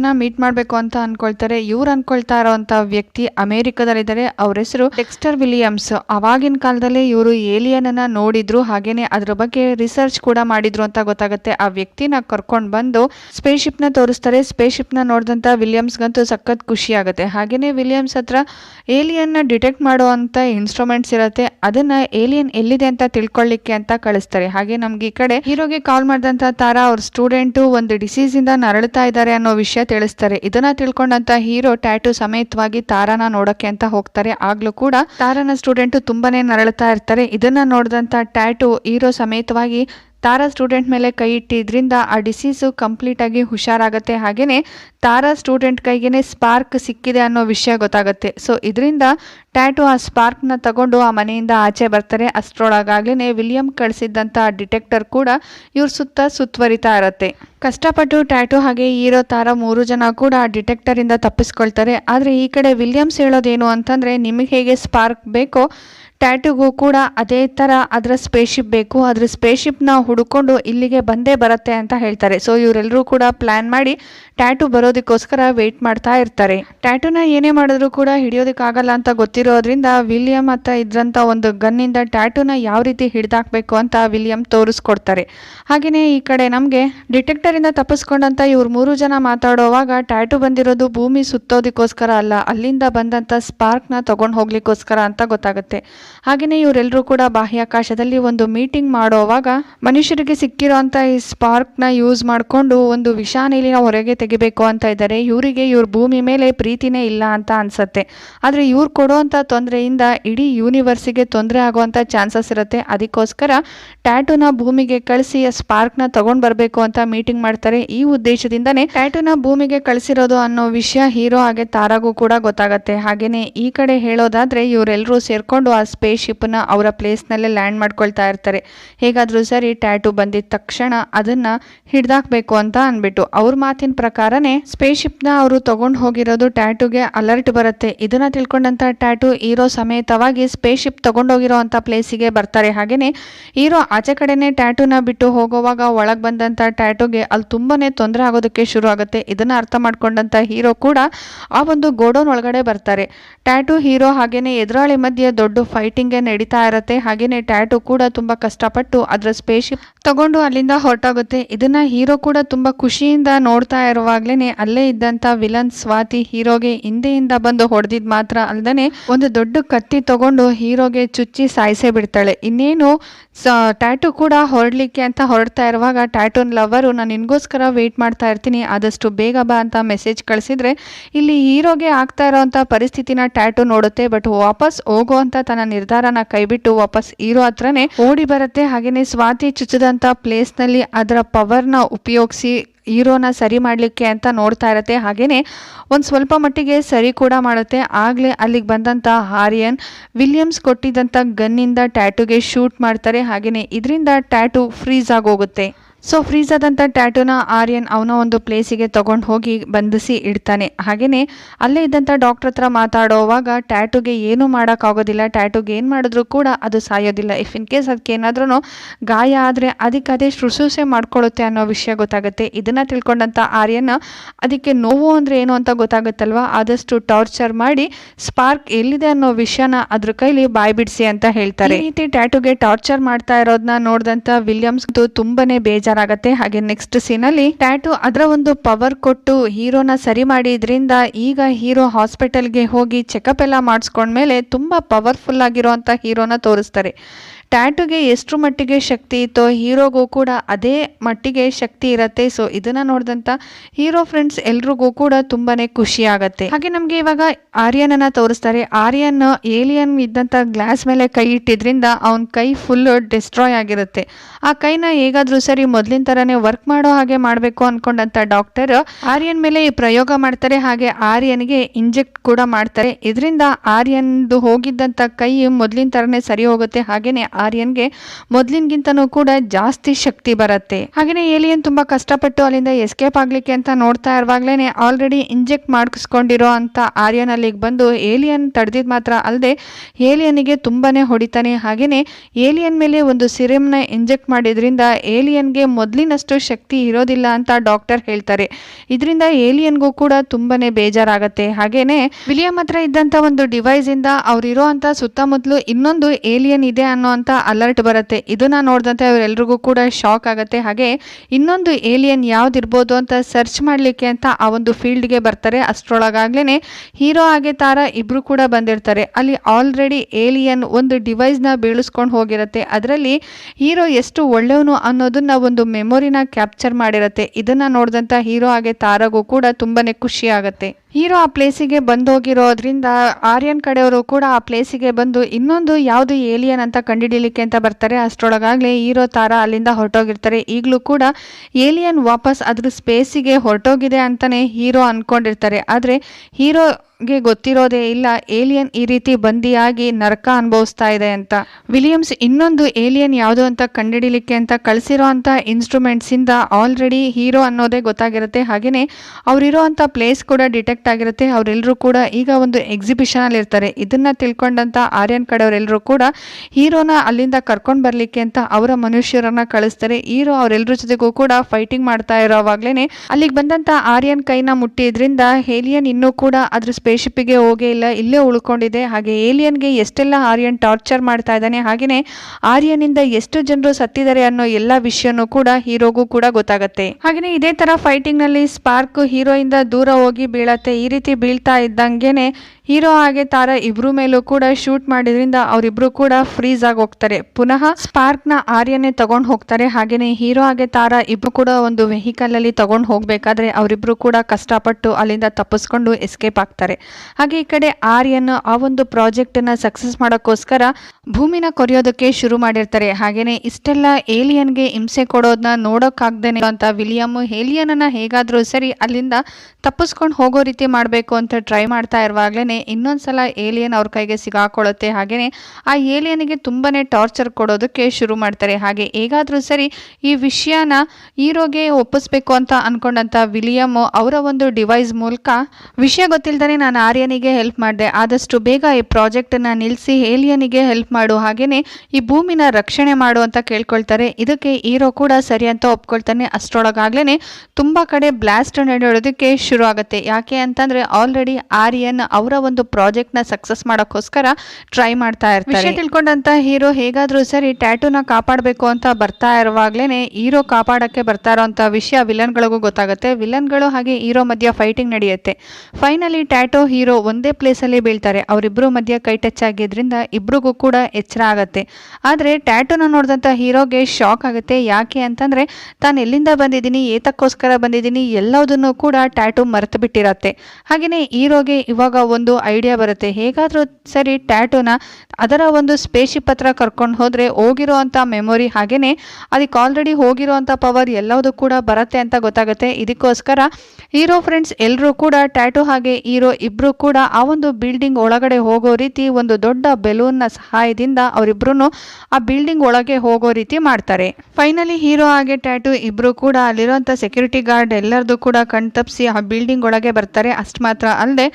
[SPEAKER 1] ನ ಮೀಟ್ ಮಾಡಬೇಕು ಅಂತ ಅನ್ಕೊಳ್ತಾರೆ. ಇವ್ರು ಅನ್ಕೊಳ್ತಾ ಇರೋವಂಥ ವ್ಯಕ್ತಿ ಅಮೆರಿಕದಲ್ಲಿದ್ದಾರೆ. ಅವ್ರ ಹೆಸರು ಡೆಕ್ಸ್ಟರ್ ವಿಲಿಯಮ್ಸ್ ಅವಾಗಿನ ಕಾಲದಲ್ಲಿ ಇವರು ಏಲಿಯನ್ ಅನ್ನ ನೋಡಿದ್ರು, ಹಾಗೇನೆ ಅದ್ರ ಬಗ್ಗೆ ರಿಸರ್ಚ್ ಕೂಡ ಮಾಡಿದ್ರು ಅಂತ ಗೊತ್ತಾಗುತ್ತೆ. ಆ ವ್ಯಕ್ತಿನ ಕರ್ಕೊಂಡು ಬಂದು ಸ್ಪೇಸ್ನ ತೋರಿಸ್ತಾರೆ. ಸ್ಪೇಸ್ನ ನೋಡಿದಂಥ ವಿಲಿಯಮ್ಸ್ಗಂತೂ ಸಖತ್ ಖುಷಿ ಆಗುತ್ತೆ ಹಾಗೇನೆ ವಿಲಿಯಮ್ಸ್ ಹತ್ರ ಏಲಿಯನ್ನ ಡಿಟೆಕ್ಟ್ ಮಾಡುವಂಥ ಇನ್ಸ್ಟ್ರೂಮೆಂಟ್ಸ್ ಇರುತ್ತೆ. ಅದನ್ನ ಏಲಿಯನ್ ಎಲ್ಲಿದೆ ಅಂತ ತಿಳ್ಕೊಳ್ಳಿಕ್ಕೆ ಅಂತ ಕಳಿಸ್ತಾರೆ. ಹಾಗೆ ನಮ್ಗೆ ಈ ಕಡೆ ಹೀರೋಗೆ ಕಾಲ್ ಮಾಡಿದಂಥ ತಾರಾ ಅವ್ರ ಸ್ಟೂಡೆಂಟು ಒಂದು ಡಿಸೀಸ್ ಇಂದ ನರಳುತ್ತಾ ಇದ್ದಾರೆ ಅನ್ನೋ ವಿಷಯ ತಿಳಿಸ್ತಾರೆ. ಇದನ್ನ ತಿಳ್ಕೊಂಡಂತ ಹೀರೋ ಟ್ಯಾಟು ಸಮೇತವಾಗಿ ತಾರಾನ ನೋಡಕ್ಕೆ ಅಂತ ಹೋಗ್ತಾರೆ. ಆಗ್ಲೂ ಕೂಡ ತಾರನ ಸ್ಟೂಡೆಂಟ್ ತುಂಬಾನೇ ನರಳುತ್ತಾ ಇರ್ತಾರೆ. ಇದನ್ನ ನೋಡಿದಂತ ಟ್ಯಾಟು ಹೀರೋ ಸಮೇತವಾಗಿ ತಾರಾ ಸ್ಟೂಡೆಂಟ್ ಮೇಲೆ ಕೈ ಇಟ್ಟಿದ್ರಿಂದ ಆ ಡಿಸೀಸು ಕಂಪ್ಲೀಟಾಗಿ ಹುಷಾರಾಗುತ್ತೆ ಹಾಗೆಯೇ ತಾರಾ ಸ್ಟೂಡೆಂಟ್ ಕೈಗೇನೆ ಸ್ಪಾರ್ಕ್ ಸಿಕ್ಕಿದೆ ಅನ್ನೋ ವಿಷಯ ಗೊತ್ತಾಗುತ್ತೆ. ಸೊ ಇದರಿಂದ ಟ್ಯಾಟು ಆ ಸ್ಪಾರ್ಕ್ನ ತಗೊಂಡು ಆ ಮನೆಯಿಂದ ಆಚೆ ಬರ್ತಾರೆ. ಅಷ್ಟರೊಳಗಾಗ್ಲೇ ವಿಲಿಯಂ ಕಳಿಸಿದ್ದಂಥ ಡಿಟೆಕ್ಟರ್ ಕೂಡ ಇವ್ರ ಸುತ್ತ ಸುತ್ತುವರಿತಾ ಇರುತ್ತೆ. ಕಷ್ಟಪಟ್ಟು ಟ್ಯಾಟು ಹಾಗೆ ಈರೋ ತಾರ ಮೂರು ಜನ ಕೂಡ ಆ ಡಿಟೆಕ್ಟರಿಂದ ತಪ್ಪಿಸ್ಕೊಳ್ತಾರೆ. ಆದರೆ ಈ ಕಡೆ ವಿಲಿಯಮ್ಸ್ ಹೇಳೋದೇನು ಅಂತಂದರೆ ನಿಮಗೆ ಹೇಗೆ ಸ್ಪಾರ್ಕ್ ಬೇಕೋ ಟ್ಯಾಟುಗೂ ಕೂಡ ಅದೇ ಥರ ಅದರ ಸ್ಪೇಸ್ಶಿಪ್ ಬೇಕು. ಅದರ ಸ್ಪೇಸ್ಶಿಪ್ನ ಹುಡುಕೊಂಡು ಇಲ್ಲಿಗೆ ಬಂದೇ ಬರುತ್ತೆ ಅಂತ ಹೇಳ್ತಾರೆ. ಸೊ ಇವರೆಲ್ಲರೂ ಕೂಡ ಪ್ಲ್ಯಾನ್ ಮಾಡಿ ಟ್ಯಾಟು ಬರೋದಕ್ಕೋಸ್ಕರ ವೆಯ್ಟ್ ಮಾಡ್ತಾ ಇರ್ತಾರೆ. ಟ್ಯಾಟುನ ಏನೇ ಮಾಡಿದ್ರು ಕೂಡ ಹಿಡಿಯೋದಕ್ಕಾಗಲ್ಲ ಅಂತ ಗೊತ್ತಿರೋದ್ರಿಂದ ವಿಲಿಯಂ ಅಂತ ಇದ್ರಂಥ ಒಂದು ಗನ್ನಿಂದ ಟ್ಯಾಟುನ ಯಾವ ರೀತಿ ಹಿಡ್ದಾಕಬೇಕು ಅಂತ ವಿಲಿಯಂ ತೋರಿಸ್ಕೊಡ್ತಾರೆ. ಹಾಗೆಯೇ ಈ ಕಡೆ ನಮಗೆ ಡಿಟೆಕ್ಟರಿಂದ ತಪ್ಪಿಸ್ಕೊಂಡಂಥ ಇವ್ರು ಮೂರು ಜನ ಮಾತಾಡೋವಾಗ ಟ್ಯಾಟು ಬಂದಿರೋದು ಭೂಮಿ ಸುತ್ತೋದಕ್ಕೋಸ್ಕರ ಅಲ್ಲ, ಅಲ್ಲಿಂದ ಬಂದಂಥ ಸ್ಪಾರ್ಕ್ನ ತೊಗೊಂಡು ಹೋಗ್ಲಿಕ್ಕೋಸ್ಕರ ಅಂತ ಗೊತ್ತಾಗುತ್ತೆ. ಹಾಗೆಯೇ ಇವರೆಲ್ಲರೂ ಕೂಡ ಬಾಹ್ಯಾಕಾಶದಲ್ಲಿ ಒಂದು ಮೀಟಿಂಗ್ ಮಾಡೋವಾಗ ಮನುಷ್ಯರಿಗೆ ಸಿಕ್ಕಿರೋಂಥ ಈ ಸ್ಪಾರ್ಕ್ನ ಯೂಸ್ ಮಾಡಿಕೊಂಡು ಒಂದು ವಿಷಾನಿಲಿನ ಹೊರಗೆ ತೆಗಿಬೇಕು ಅಂತ ಇದ್ದಾರೆ. ಇವರಿಗೆ ಇವ್ರ ಭೂಮಿ ಮೇಲೆ ಪ್ರೀತಿನೇ ಇಲ್ಲ ಅಂತ ಅನ್ಸತ್ತೆ. ಆದರೆ ಇವ್ರು ಕೊಡುವಂಥ ತೊಂದರೆಯಿಂದ ಇಡೀ ಯೂನಿವರ್ಸಿಗೆ ತೊಂದರೆ ಆಗುವಂಥ ಚಾನ್ಸಸ್ ಇರುತ್ತೆ. ಅದಕ್ಕೋಸ್ಕರ ಟ್ಯಾಟೂನ ಭೂಮಿಗೆ ಕಳಿಸಿ ಸ್ಪಾರ್ಕ್ನ ತಗೊಂಡು ಬರಬೇಕು ಅಂತ ಮೀಟಿಂಗ್ ಮಾಡ್ತಾರೆ. ಈ ಉದ್ದೇಶದಿಂದನೇ ಟ್ಯಾಟೂನ ಭೂಮಿಗೆ ಕಳಿಸಿರೋದು ಅನ್ನೋ ವಿಷಯ ಹೀರೋ ಹಾಗೆ ತಾರಾಗೂ ಕೂಡ ಗೊತ್ತಾಗತ್ತೆ. ಹಾಗೇನೆ ಈ ಕಡೆ ಹೇಳೋದಾದ್ರೆ ಇವರೆಲ್ಲರೂ ಸೇರ್ಕೊಂಡು ಆ ಸ್ಪೇಸ್ ಶಿಪ್ನ ಅವರ ಪ್ಲೇಸ್ನಲ್ಲೇ ಲ್ಯಾಂಡ್ ಮಾಡ್ಕೊಳ್ತಾ ಇರ್ತಾರೆ. ಹೇಗಾದರೂ ಸರಿ ಟ್ಯಾಟು ಬಂದಿದ ತಕ್ಷಣ ಅದನ್ನು ಹಿಡ್ದಾಕ್ಬೇಕು ಅಂತ ಅಂದ್ಬಿಟ್ಟು ಅವ್ರ ಮಾತಿನ ಪ್ರಕಾರನೇ ಸ್ಪೇಸ್ ಶಿಪ್ನ ಅವರು ತೊಗೊಂಡು ಹೋಗಿರೋದು ಟ್ಯಾಟುಗೆ ಅಲರ್ಟ್ ಬರುತ್ತೆ. ಇದನ್ನು ತಿಳ್ಕೊಂಡಂಥ ಟ್ಯಾಟು ಹೀರೋ ಸಮೇತವಾಗಿ ಸ್ಪೇಸ್ ಶಿಪ್ ತೊಗೊಂಡೋಗಿರೋ ಅಂಥ ಪ್ಲೇಸಿಗೆ ಬರ್ತಾರೆ. ಹಾಗೆಯೇ ಹೀರೋ ಆಚೆ ಕಡೆನೇ ಟ್ಯಾಟುನ ಬಿಟ್ಟು ಹೋಗೋವಾಗ ಒಳಗೆ ಬಂದಂಥ ಟ್ಯಾಟುಗೆ ಅಲ್ಲಿ ತುಂಬಾ ತೊಂದರೆ ಆಗೋದಕ್ಕೆ ಶುರು ಆಗುತ್ತೆ. ಇದನ್ನು ಅರ್ಥ ಮಾಡ್ಕೊಂಡಂಥ ಹೀರೋ ಕೂಡ ಆ ಒಂದು ಗೋಡೌನ್ ಒಳಗಡೆ ಬರ್ತಾರೆ. ಟ್ಯಾಟು ಹೀರೋ ಹಾಗೆಯೇ ಎದುರಾಳಿ ಮಧ್ಯೆ ದೊಡ್ಡ ಫೈಟಿಂಗ್ ನಡೀತಾ ಇರುತ್ತೆ. ಹಾಗೇನೆ ಟ್ಯಾಟು ಕೂಡ ತುಂಬಾ ಕಷ್ಟಪಟ್ಟು ಅದರ ಸ್ಪೇಸ್ ತಗೊಂಡು ಅಲ್ಲಿಂದ ಹೊರಟೋಗುತ್ತೆ. ಇದನ್ನ ಹೀರೋ ಕೂಡ ತುಂಬಾ ಖುಷಿಯಿಂದ ನೋಡ್ತಾ ಇರುವಾಗ್ಲೇನೆ ಅಲ್ಲೇ ಇದ್ದಂತ ವಿಲನ್ ಸ್ವಾತಿ ಹೀರೋಗೆ ಹಿಂದೆಯಿಂದ ಬಂದು ಹೊಡೆದಿದ್ ಮಾತ್ರ ಅಲ್ದೇ ಒಂದು ದೊಡ್ಡ ಕತ್ತಿ ತಗೊಂಡು ಹೀರೋಗೆ ಚುಚ್ಚಿ ಸಾಯಿಸೇ ಬಿಡ್ತಾಳೆ. ಇನ್ನೇನು ಟ್ಯಾಟು ಕೂಡ ಹೊರಡ್ಲಿಕ್ಕೆ ಅಂತ ಹೊರಡ್ತಾ ಇರುವಾಗ ಟ್ಯಾಟೂನ್ ಲವರು ನಾನು ನಿನ್ಗೋಸ್ಕರ ವೆಯ್ಟ್ ಮಾಡ್ತಾ ಇರ್ತೀನಿ. ಆದಷ್ಟು ಬೇಗ ಬಾ ಅಂತ ಮೆಸೇಜ್ ಕಳಿಸಿದ್ರೆ ಇಲ್ಲಿ ಹೀರೋಗೆ ಆಗ್ತಾ ಇರೋವಂಥ ಪರಿಸ್ಥಿತಿನ ಟ್ಯಾಟು ನೋಡುತ್ತೆ. ಬಟ್ ವಾಪಸ್ ಹೋಗುವಂತ ತನ್ನ ನಿರ್ಧಾರನ ಕೈಬಿಟ್ಟು ವಾಪಸ್ ಹೀರೋ ಹತ್ರನೇ ಓಡಿ ಬರುತ್ತೆ. ಹಾಗೇನೆ ಸ್ವಾತಿ ಚುಚ್ಚದಂತ ಪ್ಲೇಸ್ನಲ್ಲಿ ಅದರ ಪವರ್ನ ಉಪಯೋಗಿಸಿ ಹೀರೋನ ಸರಿ ಮಾಡಲಿಕ್ಕೆ ಅಂತ ನೋಡ್ತಾ ಇರತ್ತೆ. ಹಾಗೆಯೇ ಒಂದು ಸ್ವಲ್ಪ ಮಟ್ಟಿಗೆ ಸರಿ ಕೂಡ ಮಾಡುತ್ತೆ. ಆಗಲೇ ಅಲ್ಲಿಗೆ ಬಂದಂಥ ಹಾರಿಯನ್ ವಿಲಿಯಮ್ಸ್ ಕೊಟ್ಟಿದ್ದಂಥ ಗನ್ನಿಂದ ಟ್ಯಾಟುಗೆ ಶೂಟ್ ಮಾಡ್ತಾರೆ. ಹಾಗೆಯೇ ಇದರಿಂದ ಟ್ಯಾಟು ಫ್ರೀಸ್ ಆಗೋಗುತ್ತೆ. ಸೊ ಫ್ರೀಸ್ ಆದಂಥ ಟ್ಯಾಟೂನ ಆರ್ಯನ್ ಅವನ ಒಂದು ಪ್ಲೇಸಿಗೆ ತಗೊಂಡು ಹೋಗಿ ಬಂಧಿಸಿ ಇಡ್ತಾನೆ. ಹಾಗೆಯೇ ಅಲ್ಲೇ ಇದ್ದಂಥ ಡಾಕ್ಟ್ರ್ ಹತ್ರ ಮಾತಾಡೋವಾಗ ಟ್ಯಾಟುಗೆ ಏನೂ ಮಾಡೋಕ್ಕಾಗೋದಿಲ್ಲ, ಟ್ಯಾಟೂಗೆ ಏನು ಮಾಡಿದ್ರು ಕೂಡ ಅದು ಸಾಯೋದಿಲ್ಲ. ಇಫ್ ಇನ್ ಕೇಸ್ ಅದಕ್ಕೆ ಏನಾದ್ರೂ ಗಾಯ ಆದರೆ ಅದಕ್ಕೆ ಅದೇ ಶುಶ್ರೂಷೆ ಮಾಡ್ಕೊಳ್ಳುತ್ತೆ ಅನ್ನೋ ವಿಷಯ ಗೊತ್ತಾಗುತ್ತೆ. ಇದನ್ನು ತಿಳ್ಕೊಂಡಂಥ ಆರ್ಯನ್ ಅದಕ್ಕೆ ನೋವು ಅಂದರೆ ಏನು ಅಂತ ಗೊತ್ತಾಗುತ್ತಲ್ವ? ಆದಷ್ಟು ಟಾರ್ಚರ್ ಮಾಡಿ ಸ್ಪಾರ್ಕ್ ಎಲ್ಲಿದೆ ಅನ್ನೋ ವಿಷಯನ ಅದ್ರ ಕೈಲಿ ಬಾಯಿ ಬಿಡಿಸಿ ಅಂತ ಹೇಳ್ತಾರೆ. ಈ ರೀತಿ ಟ್ಯಾಟೂಗೆ ಟಾರ್ಚರ್ ಮಾಡ್ತಾ ಇರೋದನ್ನ ನೋಡಿದಂಥ ವಿಲಿಯಮ್ಸ್ ತುಂಬಾನೇ ಬೇಜಾರಾಗತ್ತೆ ಹಾಗೆ ನೆಕ್ಸ್ಟ್ ಸೀನಲ್ಲಿ ಟ್ಯಾಟು ಅದರ ಒಂದು ಪವರ್ ಕೊಟ್ಟು ಹೀರೋನ ಸರಿ ಮಾಡಿದ್ರಿಂದ ಈಗ ಹೀರೋ ಹಾಸ್ಪಿಟಲ್ಗೆ ಹೋಗಿ ಚೆಕಪ್ ಎಲ್ಲ ಮಾಡಿಸ್ಕೊಂಡ್ಮೇಲೆ ತುಂಬಾ ಪವರ್ಫುಲ್ ಆಗಿರುವಂತ ಹೀರೋನ ತೋರಿಸ್ತಾರೆ. ಟ್ಯಾಟುಗೆ ಎಷ್ಟು ಮಟ್ಟಿಗೆ ಶಕ್ತಿ ಇತ್ತೋ, ಹೀರೋಗೂ ಕೂಡ ಅದೇ ಮಟ್ಟಿಗೆ ಶಕ್ತಿ ಇರತ್ತೆ. ಸೊ ಇದನ್ನ ನೋಡಿದಂತ ಹೀರೋ ಫ್ರೆಂಡ್ಸ್ ಎಲ್ರಿಗೂ ಕೂಡ ತುಂಬಾನೇ ಖುಷಿ ಆಗತ್ತೆ. ಹಾಗೆ ನಮ್ಗೆ ಇವಾಗ ಆರ್ಯನನ್ನ ತೋರಿಸ್ತಾರೆ. ಆರ್ಯನ್ ಏಲಿಯನ್ ಇದ್ದಂತ ಗ್ಲಾಸ್ ಮೇಲೆ ಕೈ ಇಟ್ಟಿದ್ರಿಂದ ಅವನ ಕೈ ಫುಲ್ ಡಿಸ್ಟ್ರಾಯ್ ಆಗಿರುತ್ತೆ. ಆ ಕೈನ ಹೇಗಾದ್ರೂ ಸರಿ ಮೊದ್ಲಿನ ತರನೇ ವರ್ಕ್ ಮಾಡೋ ಹಾಗೆ ಮಾಡಬೇಕು ಅನ್ಕೊಂಡಂತ ಡಾಕ್ಟರ್ ಆರ್ಯನ್ ಮೇಲೆ ಈ ಪ್ರಯೋಗ ಮಾಡ್ತಾರೆ. ಹಾಗೆ ಆರ್ಯನ್ಗೆ ಇಂಜೆಕ್ಟ್ ಕೂಡ ಮಾಡ್ತಾರೆ. ಇದರಿಂದ ಆರ್ಯನ್ದು ಹೋಗಿದ್ದಂತ ಕೈ ಮೊದ್ಲಿನ ತರನೇ ಸರಿ ಹೋಗುತ್ತೆ. ಹಾಗೇನೆ ಆರ್ಯನ್ಗೆ ಮೊದ್ಲಿನ್ಗಿಂತನೂ ಕೂಡ ಜಾಸ್ತಿ ಶಕ್ತಿ ಬರುತ್ತೆ. ಹಾಗೇನೆ ಏಲಿಯನ್ ತುಂಬಾ ಕಷ್ಟಪಟ್ಟು ಅಲ್ಲಿಂದ ಎಸ್ಕೇಪ್ ಆಗ್ಲಿಕ್ಕೆ ಅಂತ ನೋಡ್ತಾ ಇರುವಾಗ್ಲೇನೆ ಆಲ್ರೆಡಿ ಇಂಜೆಕ್ಟ್ ಮಾಡಿಸ್ಕೊಂಡಿರೋ ಅಂತ ಆರ್ಯನ್ ಅಲ್ಲಿಗೆ ಬಂದು ಏಲಿಯನ್ ತಡೆದಿದ್ ಮಾತ್ರ ಅಲ್ಲದೆ ಏಲಿಯನ್ಗೆ ತುಂಬಾನೇ ಹೊಡಿತಾನೆ. ಹಾಗೇನೆ ಏಲಿಯನ್ ಮೇಲೆ ಒಂದು ಸಿರಿಮ್ನ ಇಂಜೆಕ್ಟ್ ಮಾಡಿದ್ರಿಂದ ಏಲಿಯನ್ಗೆ ಮೊದಲಿನಷ್ಟು ಶಕ್ತಿ ಇರೋದಿಲ್ಲ ಅಂತ ಡಾಕ್ಟರ್ ಹೇಳ್ತಾರೆ. ಇದರಿಂದ ಏಲಿಯನ್ಗೂ ಕೂಡ ತುಂಬಾನೇ ಬೇಜಾರಾಗತ್ತೆ. ಹಾಗೇನೆ ವಿಲಿಯಂ ಹತ್ರ ಇದ್ದಂತ ಒಂದು ಡಿವೈಸ್ ಇಂದ ಅವ್ರಿರೋ ಅಂತ ಸುತ್ತಮುತ್ತಲು ಇನ್ನೊಂದು ಏಲಿಯನ್ ಇದೆ ಅನ್ನೋ ಅಂತ ಅಲರ್ಟ್ ಬರುತ್ತೆ. ಇದನ್ನ ನೋಡಿದಂತೆ ಅವರೆಲ್ರಿಗೂ ಕೂಡ ಶಾಕ್ ಆಗುತ್ತೆ. ಹಾಗೆ ಇನ್ನೊಂದು ಏಲಿಯನ್ ಯಾವ್ದಿರ್ಬೋದು ಅಂತ ಸರ್ಚ್ ಮಾಡಲಿಕ್ಕೆ ಅಂತ ಆ ಒಂದು ಫೀಲ್ಡ್ಗೆ ಬರ್ತಾರೆ. ಅಷ್ಟರೊಳಗಾಗ್ಲೇ ಹೀರೋ ಹಾಗೆ ತಾರ ಇಬ್ರು ಕೂಡ ಬಂದಿರ್ತಾರೆ. ಅಲ್ಲಿ ಆಲ್ರೆಡಿ ಏಲಿಯನ್ ಒಂದು ಡಿವೈಸ್ನ ಬೀಳಿಸ್ಕೊಂಡು ಹೋಗಿರುತ್ತೆ. ಅದರಲ್ಲಿ ಹೀರೋ ಎಷ್ಟು ಒಳ್ಳೆಯವನು ಅನ್ನೋದನ್ನ ಒಂದು ಮೆಮೊರಿನ ಕ್ಯಾಪ್ಚರ್ ಮಾಡಿರುತ್ತೆ. ಇದನ್ನ ನೋಡಿದಂತ ಹೀರೋ ಹಾಗೆ ತಾರಗೂ ಕೂಡ ತುಂಬಾನೇ ಖುಷಿ ಆಗುತ್ತೆ. ಹೀರೋ ಆ ಪ್ಲೇಸಿಗೆ ಬಂದೋಗಿರೋದ್ರಿಂದ ಆರ್ಯನ್ ಕಡೆಯವರು ಕೂಡ ಆ ಪ್ಲೇಸಿಗೆ ಬಂದು ಇನ್ನೊಂದು ಯಾವುದು ಏಲಿಯನ್ ಅಂತ ಕಂಡುಹಿಡಿಯಲಿಕ್ಕೆ ಅಂತ ಬರ್ತಾರೆ. ಅಷ್ಟರೊಳಗಾಗಲೇ ಹೀರೋ ತಾರ ಅಲ್ಲಿಂದ ಹೊರಟೋಗಿರ್ತಾರೆ. ಈಗಲೂ ಕೂಡ ಏಲಿಯನ್ ವಾಪಸ್ ಅದ್ರ ಸ್ಪೇಸಿಗೆ ಹೊರಟೋಗಿದೆ ಅಂತಲೇ ಹೀರೋ ಅಂದ್ಕೊಂಡಿರ್ತಾರೆ ಆದರೆ ಹೀರೋಗೆ ಗೊತ್ತಿರೋದೇ ಇಲ್ಲ ಏಲಿಯನ್ ಈ ರೀತಿ ಬಂದಿಯಾಗಿ ನರಕ ಅನುಭವಿಸ್ತಾ ಇದೆ ಅಂತ. ವಿಲಿಯಮ್ಸ್ ಇನ್ನೊಂದು ಏಲಿಯನ್ ಯಾವುದು ಅಂತ ಕಂಡುಹಿಡಿಲಿಕ್ಕೆ ಅಂತ ಕಳಿಸಿರೋ ಅಂತ ಇನ್ಸ್ಟ್ರೂಮೆಂಟ್ಸ್ ಇಂದ ಆಲ್ರೆಡಿ ಹೀರೋ ಅನ್ನೋದೇ ಗೊತ್ತಾಗಿರುತ್ತೆ. ಹಾಗೆಯೇ ಅವರಿರೋ ಅಂತ ಪ್ಲೇಸ್ ಕೂಡ ಡಿಟೆಕ್ಟ್ ಆಗಿರುತ್ತೆ. ಅವರೆಲ್ಲರೂ ಕೂಡ ಈಗ ಒಂದು ಎಕ್ಸಿಬಿಷನ್ ಅಲ್ಲಿ ಇರ್ತಾರೆ. ಇದನ್ನ ತಿಳ್ಕೊಂಡಂತ ಆರ್ಯನ್ ಕಡೆಯವರೆಲ್ಲರೂ ಕೂಡ ಹೀರೋನ ಅಲ್ಲಿಂದ ಕರ್ಕೊಂಡು ಬರಲಿಕ್ಕೆ ಅಂತ ಅವರ ಮನುಷ್ಯರನ್ನ ಕಳಿಸ್ತಾರೆ. ಹೀರೋ ಅವರೆಲ್ಲರ ಜೊತೆಗೂ ಕೂಡ ಫೈಟಿಂಗ್ ಮಾಡ್ತಾ ಇರೋವಾಗ್ಲೇನೆ ಅಲ್ಲಿಗೆ ಬಂದಂತ ಆರ್ಯನ್ ಕೈನ ಮುಟ್ಟಿದ್ರಿಂದ ಹೇಲಿಯನ್ ಇನ್ನೂ ಕೂಡ ಅದ್ರ ಸ್ಪೇಸ್ಶಿಪ್ಪಿಗೆ ಹೋಗೇ ಇಲ್ಲ, ಇಲ್ಲೇ ಉಳ್ಕೊಂಡಿದೆ. ಹಾಗೆ ಏಲಿಯನ್ಗೆ ಎಷ್ಟೆಲ್ಲ ಆರ್ಯನ್ ಟಾರ್ಚರ್ ಮಾಡ್ತಾ ಇದ್ದಾನೆ ಹಾಗೆಯೇ ಆರ್ಯನಿಂದ ಎಷ್ಟು ಜನರು ಸತ್ತಿದ್ದಾರೆ ಅನ್ನೋ ಎಲ್ಲ ವಿಷಯನೂ ಕೂಡ ಹೀರೋಗೂ ಕೂಡ ಗೊತ್ತಾಗುತ್ತೆ. ಹಾಗೆಯೇ ಇದೇ ತರ ಫೈಟಿಂಗ್ನಲ್ಲಿ ಸ್ಪಾರ್ಕ್ ಹೀರೋಯಿಂದ ದೂರ ಹೋಗಿ ಬೀಳತ್ತೆ. ಈ ರೀತಿ ಬೀಳ್ತಾ ಇದ್ದಂಗೆನೆ ಹೀರೋ ಹಾಗೆ ತಾರ ಇಬ್ರು ಮೇಲೂ ಕೂಡ ಶೂಟ್ ಮಾಡಿದ್ರಿಂದ ಅವರಿಬ್ರು ಕೂಡ ಫ್ರೀಸ್ ಆಗಿ ಹೋಗ್ತಾರೆ. ಪುನಃ ಸ್ಪಾರ್ಕ್ನ ಆರ್ಯನೇ ತಗೊಂಡ್ ಹೋಗ್ತಾರೆ. ಹಾಗೇನೆ ಹೀರೋ ಹಾಗೆ ತಾರ ಇಬ್ರು ಕೂಡ ಒಂದು ವೆಹಿಕಲ್ ಅಲ್ಲಿ ತಗೊಂಡ್ ಹೋಗ್ಬೇಕಾದ್ರೆ ಅವರಿಬ್ರು ಕೂಡ ಕಷ್ಟಪಟ್ಟು ಅಲ್ಲಿಂದ ತಪ್ಪಿಸ್ಕೊಂಡು ಎಸ್ಕೇಪ್ ಆಗ್ತಾರೆ. ಹಾಗೆ ಈ ಕಡೆ ಆರ್ಯನ್ ಆ ಒಂದು ಪ್ರಾಜೆಕ್ಟ್ನ ಸಕ್ಸಸ್ ಮಾಡೋಕ್ಕೋಸ್ಕರ ಭೂಮಿನ ಕೊರೆಯೋದಕ್ಕೆ ಶುರು ಮಾಡಿರ್ತಾರೆ. ಹಾಗೇನೆ ಇಷ್ಟೆಲ್ಲ ಏಲಿಯನ್ಗೆ ಹಿಂಸೆ ಕೊಡೋದನ್ನ ನೋಡೋಕ್ಕಾಗ್ದೇನೆ ಅಂತ ವಿಲಿಯಮ್ ಏಲಿಯನ್ ಅನ್ನ ಹೇಗಾದ್ರೂ ಸರಿ ಅಲ್ಲಿಂದ ತಪ್ಪಿಸ್ಕೊಂಡು ಹೋಗೋ ರೀತಿ ಮಾಡಬೇಕು ಅಂತ ಟ್ರೈ ಮಾಡ್ತಾ ಇರುವಾಗಲೇ ಇನ್ನೊಂದ್ಸಲ ಏಲಿಯನ್ ಅವ್ರ ಕೈಗೆ ಸಿಗಾಕೊಳ್ಳುತ್ತೆ. ಹಾಗೇನೆ ಆ ಏಲಿಯನ್ಗೆ ತುಂಬಾನೇ ಟಾರ್ಚರ್ ಕೊಡೋದಕ್ಕೆ ಶುರು ಮಾಡ್ತಾರೆ. ಹಾಗೆ ಹೇಗಾದ್ರೂ ಸರಿ ಈ ವಿಷಯನ ಹೀರೋಗೆ ಒಪ್ಪಿಸ್ಬೇಕು ಅಂತ ಅನ್ಕೊಂಡಂತ ವಿಲಿಯಮ್ ಅವರ ಒಂದು ಡಿವೈಸ್ ಮೂಲಕ ವಿಷಯ ಗೊತ್ತಿಲ್ದೇ ನಾನು ಆರ್ಯನಿಗೆ ಹೆಲ್ಪ್ ಮಾಡಿದೆ. ಆದಷ್ಟು ಬೇಗ ಈ ಪ್ರಾಜೆಕ್ಟನ್ನ ನಿಲ್ಲಿಸಿ ಏಲಿಯನಿಗೆ ಹೆಲ್ಪ್ ಮಾಡು. ಹಾಗೆಯೇ ಈ ಭೂಮಿನ ರಕ್ಷಣೆ ಮಾಡು ಅಂತ ಕೇಳ್ಕೊಳ್ತಾರೆ. ಇದಕ್ಕೆ ಹೀರೋ ಕೂಡ ಸರಿ ಅಂತ ಒಪ್ಕೊಳ್ತಾನೆ. ಅಷ್ಟರೊಳಗಾಗ್ಲೇ ತುಂಬಾ ಕಡೆ ಬ್ಲಾಸ್ಟ್ ನಡೆಯೋದಕ್ಕೆ ಶುರು ಆಗುತ್ತೆ ಯಾಕೆ ಅಂತಂದ್ರೆ ಆಲ್ರೆಡಿ ಆರ್ಯನ್ ಅವರ ಒಂದು ಪ್ರಾಜೆಕ್ಟ್ನ ಸಕ್ಸಸ್ ಮಾಡೋಕ್ಕೋಸ್ಕರ ಟ್ರೈ ಮಾಡ್ತಾ ಇರ್ತಾರೆ. ತಿಳ್ಕೊಂಡಂತ ಹೀರೋ ಹೇಗಾದರೂ ಸರಿ ಟ್ಯಾಟೂನ ಕಾಪಾಡಬೇಕು ಅಂತ ಬರ್ತಾ ಇರುವಾಗ್ಲೇ ಹೀರೋ ಕಾಪಾಡಕ್ಕೆ ಬರ್ತಾ ಇರೋಂಥ ವಿಷಯ ವಿಲನ್ಗಳಿಗೂ ಗೊತ್ತಾಗುತ್ತೆ. ವಿಲನ್ಗಳು ಹಾಗೆ ಹೀರೋ ಮಧ್ಯ ಫೈಟಿಂಗ್ ನಡೆಯುತ್ತೆ. ಫೈನಲಿ ಟ್ಯಾಟೋ ಹೀರೋ ಒಂದೇ ಪ್ಲೇಸಲ್ಲಿ ಬೀಳ್ತಾರೆ. ಅವರಿಬ್ಬರು ಮಧ್ಯೆ ಕೈ ಟಚ್ ಆಗಿದ್ರಿಂದ ಇಬ್ಬರಿಗೂ ಕೂಡ ಎಚ್ಚರ ಆಗುತ್ತೆ. ಆದರೆ ಟ್ಯಾಟೂನ ನೋಡಿದಂಥ ಹೀರೋಗೆ ಶಾಕ್ ಆಗುತ್ತೆ. ಯಾಕೆ ಅಂತಂದರೆ ತಾನು ಎಲ್ಲಿಂದ ಬಂದಿದ್ದೀನಿ, ಏತಕ್ಕೋಸ್ಕರ ಬಂದಿದ್ದೀನಿ, ಎಲ್ಲದನ್ನು ಕೂಡ ಟ್ಯಾಟೂ ಮರೆತು ಬಿಟ್ಟಿರತ್ತೆ. ಹಾಗೆಯೇ ಹೀರೋಗೆ ಇವಾಗ ಒಂದು ಐಡಿಯಾ ಬರುತ್ತೆ. ಹೇಗಾದರೂ ಸರಿ ಟ್ಯಾಟೂನ ಅದರ ಒಂದು ಸ್ಪೇಶಿಪ್ ಹತ್ರ ಕರ್ಕೊಂಡು ಹೋದರೆ ಹೋಗಿರೋ ಅಂಥ ಮೆಮೊರಿ ಹಾಗೆಯೇ ಅದಕ್ಕೆ ಆಲ್ರೆಡಿ ಹೋಗಿರೋ ಅಂಥ ಪವರ್ ಎಲ್ಲವುದು ಕೂಡ ಬರುತ್ತೆ ಅಂತ ಗೊತ್ತಾಗುತ್ತೆ. ಇದಕ್ಕೋಸ್ಕರ ಹೀರೋ ಫ್ರೆಂಡ್ಸ್ ಎಲ್ಲರೂ ಕೂಡ ಟ್ಯಾಟೂ ಹಾಗೆ ಹೀರೋ ಇಬ್ಬರು ಕೂಡ ಆ ಒಂದು ಬಿಲ್ಡಿಂಗ್ ಒಳಗಡೆ ಹೋಗೋ ರೀತಿ ಒಂದು ದೊಡ್ಡ ಬೆಲೂನ್ನ ಸಹಾಯದಿಂದ ಅವರಿಬ್ರು ಆ ಬಿಲ್ಡಿಂಗ್ ಒಳಗೆ ಹೋಗೋ ರೀತಿ ಮಾಡ್ತಾರೆ. ಫೈನಲಿ ಹೀರೋ ಹಾಗೆ ಟ್ಯಾಟೂ ಇಬ್ರು ಕೂಡ ಅಲ್ಲಿರುವಂಥ ಸೆಕ್ಯೂರಿಟಿ ಗಾರ್ಡ್ ಎಲ್ಲರದು ಕೂಡ ಕಣ್ತಪ್ಪಿಸಿ ಆ ಬಿಲ್ಡಿಂಗ್ ಒಳಗೆ ಬರ್ತಾರೆ. ಅಷ್ಟು ಮಾತ್ರ ಅಲ್ಲದೆ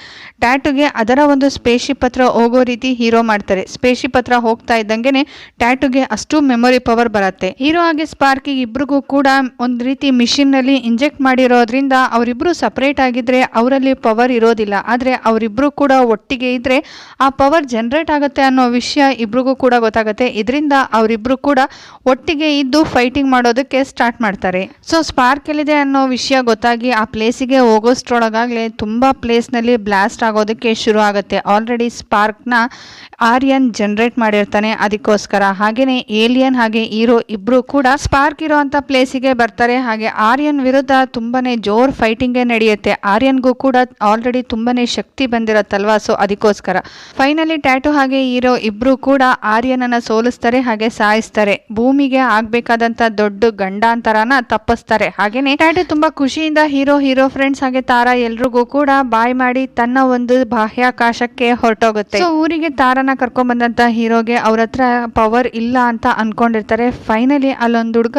[SPEAKER 1] ಟ್ಯಾಟುಗೆ ಅದರ ಒಂದು ಸ್ಪೇಶಿಪ್ ಹತ್ರ ಹೋಗೋ ರೀತಿ ಹೀರೋ ಮಾಡ್ತಾರೆ. ಸ್ಪೇಶಿಪ್ ಹತ್ರ ಹೋಗ್ತಾ ಇದ್ದಂಗೆನೆ ಟ್ಯಾಟುಗೆ ಅಷ್ಟು ಮೆಮೊರಿ ಪವರ್ ಬರುತ್ತೆ. ಹೀರೋ ಹಾಗೆ ಸ್ಪಾರ್ಕಿಗೆ ಇಬ್ರಿಗೂ ಕೂಡ ಒಂದು ರೀತಿ ಮಿಷಿನ್ನಲ್ಲಿ ಇಂಜೆಕ್ಟ್ ಮಾಡಿರೋದ್ರಿಂದ ಅವರಿಬ್ರು ಸಪರೇಟ್ ಆಗಿದ್ರೆ ಅವರಲ್ಲಿ ಪವರ್ ಇರೋದಿಲ್ಲ. ಆದ್ರೆ ಅವರಿಬ್ಬರು ಕೂಡ ಒಟ್ಟಿಗೆ ಇದ್ದರೆ ಆ ಪವರ್ ಜನರೇಟ್ ಆಗುತ್ತೆ ಅನ್ನೋ ವಿಷಯ ಇಬ್ರಿಗೂ ಕೂಡ ಗೊತ್ತಾಗುತ್ತೆ. ಇದರಿಂದ ಅವರಿಬ್ಬರು ಕೂಡ ಒಟ್ಟಿಗೆ ಇದ್ದು ಫೈಟಿಂಗ್ ಮಾಡೋದಕ್ಕೆ ಸ್ಟಾರ್ಟ್ ಮಾಡ್ತಾರೆ. ಸೊ ಸ್ಪಾರ್ಕ್ ಎಲ್ಲಿದೆ ಅನ್ನೋ ವಿಷಯ ಗೊತ್ತಾಗಿ ಆ ಪ್ಲೇಸಿಗೆ ಹೋಗೋಷ್ಟ್ರೊಳಗಾಗಲೇ ತುಂಬ ಪ್ಲೇಸ್ನಲ್ಲಿ ಬ್ಲಾಸ್ಟ್ ಆಗೋದಕ್ಕೆ ಶುರು ಆಗುತ್ತೆ. ಆಲ್ರೆಡಿ ಸ್ಪಾರ್ಕ್ನ ಆರ್ಯನ್ ಜನರೇಟ್ ಮಾಡಿರ್ತಾನೆ ಅದಕ್ಕೋಸ್ಕರ. ಹಾಗೇನೆ ಏಲಿಯನ್ ಹಾಗೆ ಹೀರೋ ಇಬ್ರು ಕೂಡ ಸ್ಪಾರ್ಕ್ ಇರೋ ಅಂತ ಪ್ಲೇಸಿಗೆ ಬರ್ತಾರೆ. ಹಾಗೆ ಆರ್ಯನ್ ವಿರುದ್ಧ ತುಂಬಾನೇ ಜೋರ್ ಫೈಟಿಂಗೇ ನಡೆಯುತ್ತೆ. ಆರ್ಯನ್ಗೂ ಕೂಡ ಆಲ್ರೆಡಿ ತುಂಬಾನೇ ಶಕ್ತಿ ಬಂದಿರತ್ತಲ್ವಾ? ಸೊ ಅದಕ್ಕೋಸ್ಕರ. ಫೈನಲಿ ಟ್ಯಾಟು ಹಾಗೆ ಹೀರೋ ಇಬ್ರು ಕೂಡ ಆರ್ಯನನ್ನ ಸೋಲಿಸ್ತಾರೆ, ಹಾಗೆ ಸಾಯಿಸ್ತಾರೆ. ಭೂಮಿಗೆ ಆಗ್ಬೇಕಾದಂತ ದೊಡ್ಡ ಗಂಡಾಂತರನ ತಪ್ಪಿಸ್ತಾರೆ. ಹಾಗೇನೆ ಟ್ಯಾಟು ತುಂಬಾ ಖುಷಿಯಿಂದ ಹೀರೋ ಹೀರೋ ಫ್ರೆಂಡ್ಸ್ ಹಾಗೆ ತಾರಾ ಎಲ್ರಿಗೂ ಕೂಡ ಬಾಯ್ ಮಾಡಿ ತನ್ನ ಒಂದು ಬಾಹ್ಯಾಕಾಶಕ್ಕೆ ಹೊರಟೋಗುತ್ತೆ. ಊರಿಗೆ ತಾರನ ಕರ್ಕೊಂಡ್ ಬಂದಂತ ಹೀರೋಗೆ ಅವ್ರ ಹತ್ರ ಪವರ್ ಇಲ್ಲ ಅಂತ ಅನ್ಕೊಂಡಿರ್ತಾರೆ. ಫೈನಲಿ ಅಲ್ಲೊಂದು ಹುಡುಗ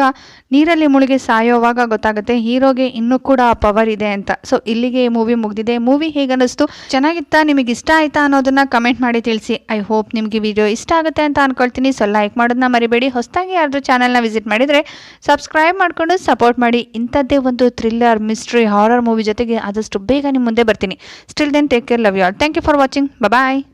[SPEAKER 1] ನೀರಲ್ಲಿ ಮುಳುಗಿ ಸಾಯೋವಾಗ ಗೊತ್ತಾಗುತ್ತೆ, ಹೀರೋಗೆ ಇನ್ನೂ ಕೂಡ ಪವರ್ ಇದೆ ಅಂತ. ಸೊ ಇಲ್ಲಿಗೆ ಈ ಮೂವಿ ಮುಗ್ದಿದೆ. ಮೂವಿ ಹೇಗನ್ನಿಸ್ತು ಚೆನ್ನಾಗಿತ್ತಾ? ನಿಮಗೆ ಇಷ್ಟ ಆಯ್ತಾ ಅನ್ನೋದನ್ನ ಕಮೆಂಟ್ ಮಾಡಿ ತಿಳಿಸಿ. ಐ ಹೋಪ್ ನಿಮಗೆ ವಿಡಿಯೋ ಇಷ್ಟ ಆಗುತ್ತೆ ಅಂತ ಅನ್ಕೊಳ್ತೀನಿ. ಸೊ ಲೈಕ್ ಮಾಡೋದನ್ನ ಮರಿಬೇಡಿ. ಹೊಸದಾಗಿ ಯಾರಾದರೂ ಚಾನಲ್ನ ವಿಸಿಟ್ ಮಾಡಿದರೆ ಸಬ್ಸ್ಕ್ರೈಬ್ ಮಾಡ್ಕೊಂಡು ಸಪೋರ್ಟ್ ಮಾಡಿ. ಇಂಥದ್ದೇ ಒಂದು ಥ್ರಿಲ್ಲರ್ ಮಿಸ್ಟ್ರಿ ಹಾರರ್ ಮೂವಿ ಜೊತೆಗೆ ಆದಷ್ಟು ಬೇಗ ನಿಮ್ಮ ಮುಂದೆ ಬರ್ತೀನಿ. Still then take care love you all thank you for watching bye